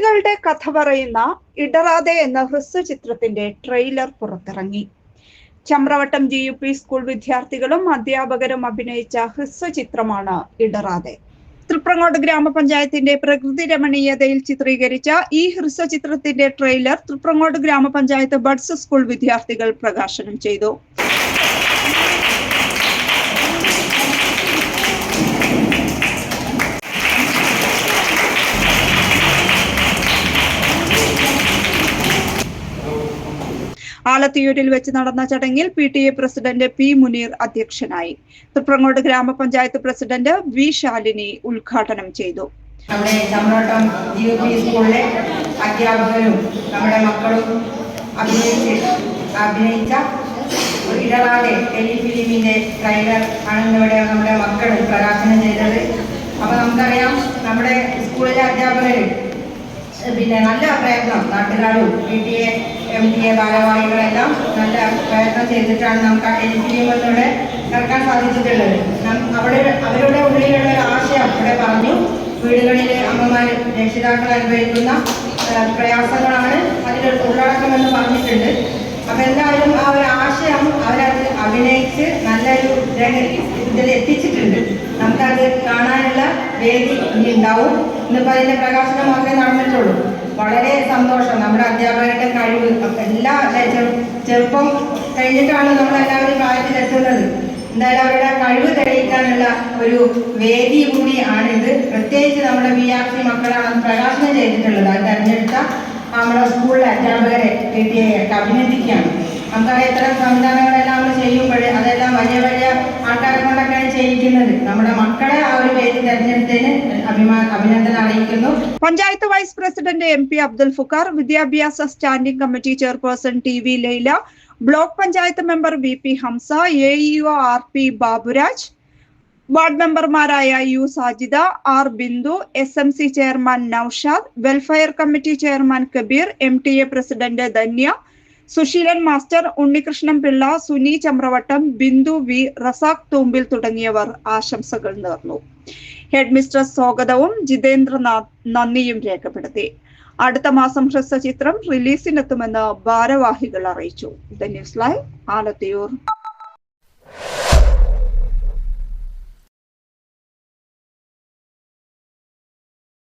വിദ്യാർത്ഥികളുടെ കഥ പറയുന്ന ഇടറാതെ എന്ന ഹ്രസ്വ ചിത്രത്തിന്റെ ട്രെയിലർ പുറത്തിറങ്ങി. Chamravattam G U P school വിദ്യാർത്ഥികളും അധ്യാപകരും അഭിനയിച്ച ഹ്രസ്വ ചിത്രമാണ് ഇടറാതെ. തൃപ്രങ്ങോട് ഗ്രാമപഞ്ചായത്തിന്റെ പ്രകൃതി രമണീയതയിൽ ചിത്രീകരിച്ച ഈ ഹ്രസ്വ ചിത്രത്തിന്റെ ട്രെയിലർ തൃപ്രങ്ങോട് ഗ്രാമപഞ്ചായത്ത് ബഡ്സ് സ്കൂൾ വിദ്യാർത്ഥികൾ പ്രകാശനം ചെയ്തു. ആലത്തിയൂരിൽ വെച്ച് നടന്ന ചടങ്ങിൽ P T A president P Muneer അധ്യക്ഷനായി. തൃപ്രങ്ങോട് ഗ്രാമപഞ്ചായത്ത് പ്രസിഡന്റ് വി ശാലിനി ഉദ്ഘാടനം ചെയ്തു. നമ്മുടെ ചമ്രോട്ടം ജി ഒ പി സ്കൂളിലെ അധ്യാപകരും നമ്മുടെ മക്കളും അഭിനയിച്ച് അഭിനയിച്ച ഒരു ഇടറാതെ ടെലിഫിലിമിന്റെ ട്രെയിലർ ആണ് ഇവിടെ നമ്മുടെ മക്കൾ പ്രകാശനം ചെയ്തത് അപ്പോൾ നമുക്കറിയാം നമ്മുടെ സ്കൂളിലെ അധ്യാപകർ പിന്നെ നല്ല പ്രയത്നം നാട്ടുകാരും P T A M T A ഭാരവാഹികളെല്ലാം നല്ല പ്രയത്നം ചെയ്തിട്ടാണ് നമുക്ക് ആ ടെലിഫിലിമിലൂടെ ഇറക്കാൻ സാധിച്ചിട്ടുള്ളത്. അവിടെ അവരുടെ ഉള്ളിലുള്ള ഒരു ആശയം ഇവിടെ പറഞ്ഞു. വീടുകളിലെ അമ്മമാർ രക്ഷിതാക്കൾ അനുഭവിക്കുന്ന പ്രയാസങ്ങളാണ് അതിൽ ഉള്ളടക്കമെന്ന് പറഞ്ഞിട്ടുണ്ട്. അപ്പം എന്തായാലും ആ ഒരു ആശയം അവരത് അഭിനയിച്ച് നല്ലൊരു ഇതിൽ എത്തിച്ചിട്ടുണ്ട്. നമുക്കത് കാണാനുള്ള വേദി ഇനി ഉണ്ടാവും ഇന്നിപ്പോൾ അതിന്റെ പ്രകാശനം മാത്രമേ നടന്നിട്ടുള്ളൂ. വളരെ സന്തോഷം. നമ്മുടെ അധ്യാപകരുടെ കഴിവ്. എല്ലാ ചെറു- ചെറുപ്പം കഴിഞ്ഞിട്ടാണ് നമ്മൾ എല്ലാവരും പ്രായത്തിലെത്തുന്നത്. എന്തായാലും അവരുടെ കഴിവ് തെളിയിക്കാനുള്ള ഒരു വേദി കൂടി ആണിത്. പ്രത്യേകിച്ച് നമ്മുടെ ബി ആർ സി മക്കളാണ് പ്രകാശനം ചെയ്തിട്ടുള്ളത്. അത് തെരഞ്ഞെടുത്ത നമ്മുടെ സ്കൂളിലെ അധ്യാപകരെ എ അഭിനന്ദിക്കുകയാണ്. നമുക്കറിയാം ഇത്തരം സംവിധാനങ്ങളെല്ലാം നമ്മൾ ചെയ്യുമ്പോൾ അതെല്ലാം വലിയ വലിയ ആൾക്കാരെ കൊണ്ടൊക്കെയാണ് ചെയ്യിക്കുന്നത് നമ്മുടെ മക്കളെ ആ ഒരു വേദി തെരഞ്ഞെടുത്തതിന് അറിയിക്കുന്നു. Panchayat vice president M P Abdul Fukkar വിദ്യാഭ്യാസ standing committee chairperson T V Laila block panchayat member V P Hamza A R P Baburaj ward മെമ്പർമാരായ U Sajida R Bindu S M C chairman Naushad welfare committee chairman Kabeer M T A president Dhanya Susheelan master Unnikrishnan Pillai Suni Chamravattam Bindu V Razak Thoombil തുടങ്ങിയവർ ആശംസകൾ നേർന്നു. Head mistress സ്വാഗതവും ജിതേന്ദ്രനാഥ് നന്ദിയും രേഖപ്പെടുത്തി. അടുത്ത മാസം ഹ്രസ്വചിത്രം റിലീസിനെത്തുമെന്ന് ഭാരവാഹികൾ അറിയിച്ചു. The news live Alathiyur